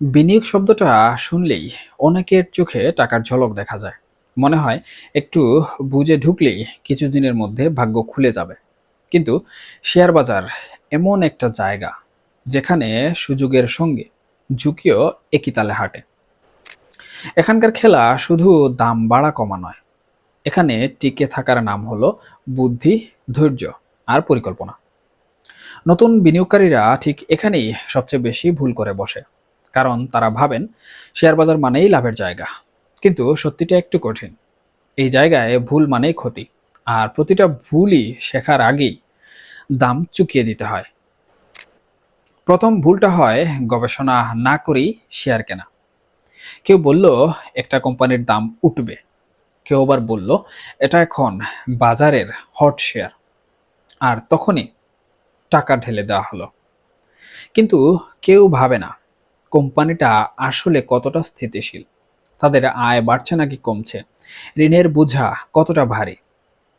বিনিয়োগ শব্দটা শুনলেই অনেকের চোখে টাকার ঝলক দেখা যায়। মনে হয় একটু বুঝে ঢুকলেই কিছুদিনের মধ্যে ভাগ্য খুলে যাবে। কিন্তু শেয়ার বাজার এমন একটা জায়গা যেখানে সুযোগের সঙ্গে ঝুঁকিও একই তালে হাঁটে। এখানকার খেলা শুধু দাম বাড়া কমা নয়। এখানে টিকে থাকার নাম হলো বুদ্ধি, ধৈর্য আর পরিকল্পনা। নতুন বিনিয়োগকারীরা ঠিক এখানেই সবচেয়ে বেশি ভুল করে বসে। কারণ তারা ভাবেন, শেয়ার বাজার মানেই লাভের জায়গা। কিন্তু সত্যিটা একটু কঠিন। এই জায়গায় ভুল মানেই ক্ষতি। আর প্রতিটা ভুলই শেখার আগেই দাম চুকিয়ে দিতে হয়। প্রথম ভুলটা হয় গবেষণা না করেই শেয়ার কেনা। কেউ বলল, একটা কোম্পানির দাম উঠবে। কেউ আবার বলল, এটা এখন বাজারের হট শেয়ার। আর তখনই টাকা ঢেলে দেওয়া হলো। কিন্তু কেউ ভাবে না। কোম্পানিটা আসলে কতটা স্থিতিশীল? তাদের আয় বাড়ছে নাকি কমছে? ঋণের বোঝা কতটা ভারী?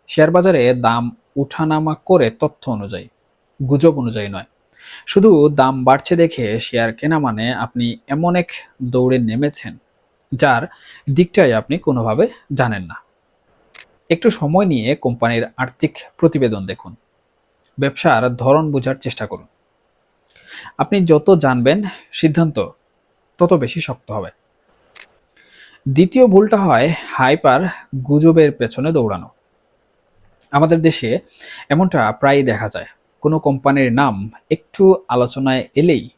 শেয়ার বাজারে দাম উঠানামা করে তথ্য অনুযায়ী, গুজব অনুযায়ী নয়। শুধু দাম বাড়ছে দেখে শেয়ার কেনা মানে আপনি এমন এক দৌড়ে নেমেছেন, যার দিকটাই আপনি কোনোভাবে জানেন না। একটু সময় নিয়ে কোম্পানির আর্থিক প্রতিবেদন দেখুন। ব্যবসার ধরন বোঝার চেষ্টা করুন। আপনি যত জানবেন সিদ্ধান্ত তত বেশি শক্ত হবে। দ্বিতীয় ভুলটা হয় হাইপার গুজবের পেছনে দৌড়ানো। আমাদের দেশে এমনটা প্রায়ই দেখা যায়। কোনো কোম্পানির নাম একটু আলোচনায় এলেই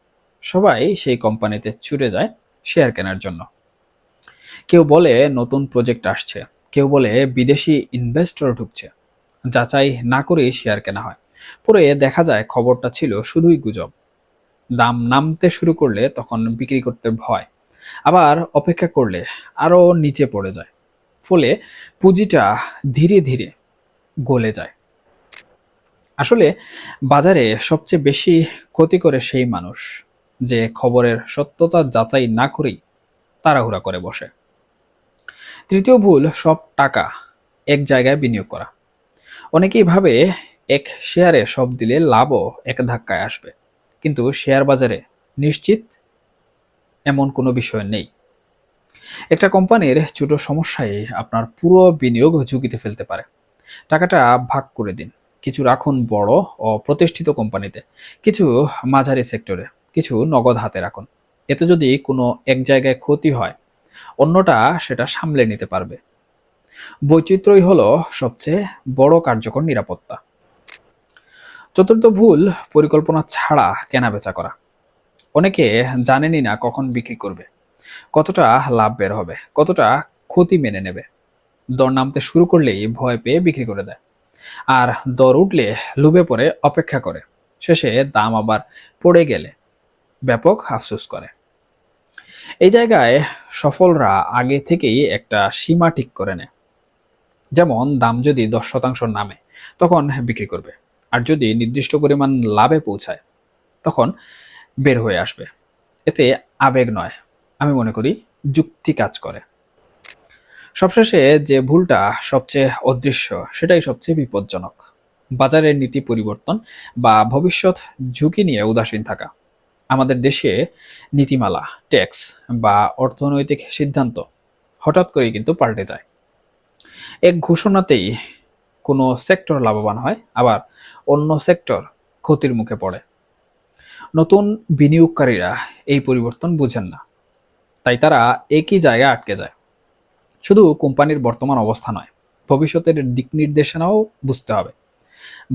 সবাই সেই কোম্পানিতে ছুটে যায় শেয়ার কেনার জন্য। কেউ বলে নতুন প্রজেক্ট আসছে, কেউ বলে বিদেশি ইনভেস্টর ঢুকছে। যাচাই না করেই শেয়ার কেনা হয়। পরে দেখা যায় খবরটা ছিল শুধুই গুজব। দাম নামতে শুরু করলে তখন বিক্রি করতে ভয়। আবার অপেক্ষা করলে আরও নিচে পড়ে যায়। ফলে পুঁজিটা ধীরে ধীরে গলে যায়। আসলে বাজারে সবচেয়ে বেশি ক্ষতি করে সেই মানুষ যে খবরের সত্যতা যাচাই না করেই তাড়াহুড়া করে বসে। তৃতীয় ভুল, সব টাকা এক জায়গায় বিনিয়োগ করা। অনেকেই ভাবে এক শেয়ারে সব দিলে লাভও এক ধাক্কায় আসবে। কিন্তু শেয়ার বাজারে নিশ্চিত এমন কোনো বিষয় নেই। একটা কোম্পানির ছোট সমস্যায় আপনার পুরো বিনিয়োগ ঝুঁকিতে ফেলতে পারে। টাকাটা ভাগ করে দিন। কিছু রাখুন বড় ও প্রতিষ্ঠিত কোম্পানিতে। কিছু মাঝারি সেক্টরে, কিছু নগদ হাতে রাখুন। এতে যদি কোনো এক জায়গায় ক্ষতি হয়, অন্যটা সেটা সামলে নিতে পারবে। বৈচিত্র্যই হলো সবচেয়ে বড় কার্যকর নিরাপত্তা। চতুর্থ ভুল পরিকল্পনা ছাড়া কেনাবেচা করা। অনেকে জানেনই না কখন বিক্রি করবে, কতটা লাভ বের হবে, কতটা ক্ষতি মেনে নেবে। দর নামতে শুরু করলেই ভয় পেয়ে বিক্রি করে দেয়। আর দর উঠলে লুবে পড়ে, অপেক্ষা করে। শেষে দাম আবার পড়ে গেলে ব্যাপক আফসোস করে। এই জায়গায় সফলরা আগে থেকেই একটা সীমা ঠিক করে নেয়। যেমন দাম যদি দশ শতাংশ নামে, তখন বিক্রি করবে। আর যদি নির্দিষ্ট পরিমাণ লাভে পৌঁছায়, তখন বের হয়ে আসবে। এতে আবেগ নয়, আমি মনে করি যুক্তি কাজ করে। সবশেষে যে ভুলটা সবচেয়ে অদৃশ্য, সেটাই সবচেয়ে বিপজ্জনক। বাজারের নীতি পরিবর্তন বা ভবিষ্যৎ ঝুঁকি নিয়ে উদাসীন থাকা। আমাদের দেশে নীতিমালা, ট্যাক্স বা অর্থনৈতিক সিদ্ধান্ত হঠাৎ করেই কিন্তু পাল্টে যায়। এক ঘোষণাতেই কোনো সেক্টর লাভবান হয়, আবার অন্য সেক্টর ক্ষতির মুখে পড়ে। নতুন বিনিয়োগকারীরা এই পরিবর্তন বুঝেন না, তাই তারা একই জায়গায় আটকে যায়। শুধু কোম্পানির বর্তমান অবস্থা নয়, ভবিষ্যতের দিক নির্দেশনাও বুঝতে হবে।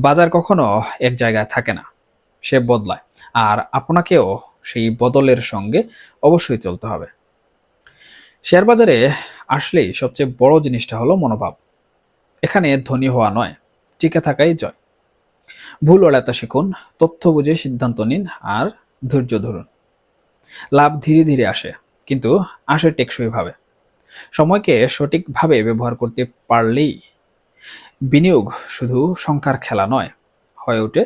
বাজার কখনো এক জায়গায় থাকে না, সে বদলায়, আর আপনাকেও সেই বদলের সঙ্গে অবশ্যই চলতে হবে। শেয়ার বাজারে আসলেই সবচেয়ে বড় জিনিসটা হলো মনোভাব। এখানে ধনী হওয়া নয়, টিকে থাকাই জয়। ভুল এড়াতে শিখুন, তথ্য বুঝে সিদ্ধান্ত নিন আর ধৈর্য ধরুন। লাভ ধীরে ধীরে আসে, কিন্তু আসে টেকসইভাবে সময়কে সঠিকভাবে ব্যবহার করতে পারলেই বিনিয়োগ শুধু সংখ্যার খেলা নয়, হয়ে ওঠে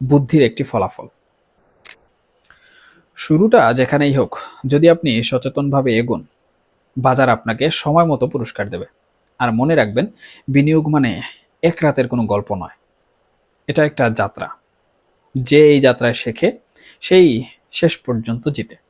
বুদ্ধির একটি ফলাফল। শুরুটা যেখানেই হোক, যদি আপনি সচেতনভাবে এগোন, বাজার আপনাকে সময় মতো পুরস্কার দেবে। আর মনে রাখবেন, বিনিয়োগ মানে এক রাতের কোনো গল্প নয়। এটা একটা যাত্রা। যে এই যাত্রায় শেখে সেই শেষ পর্যন্ত জিতে।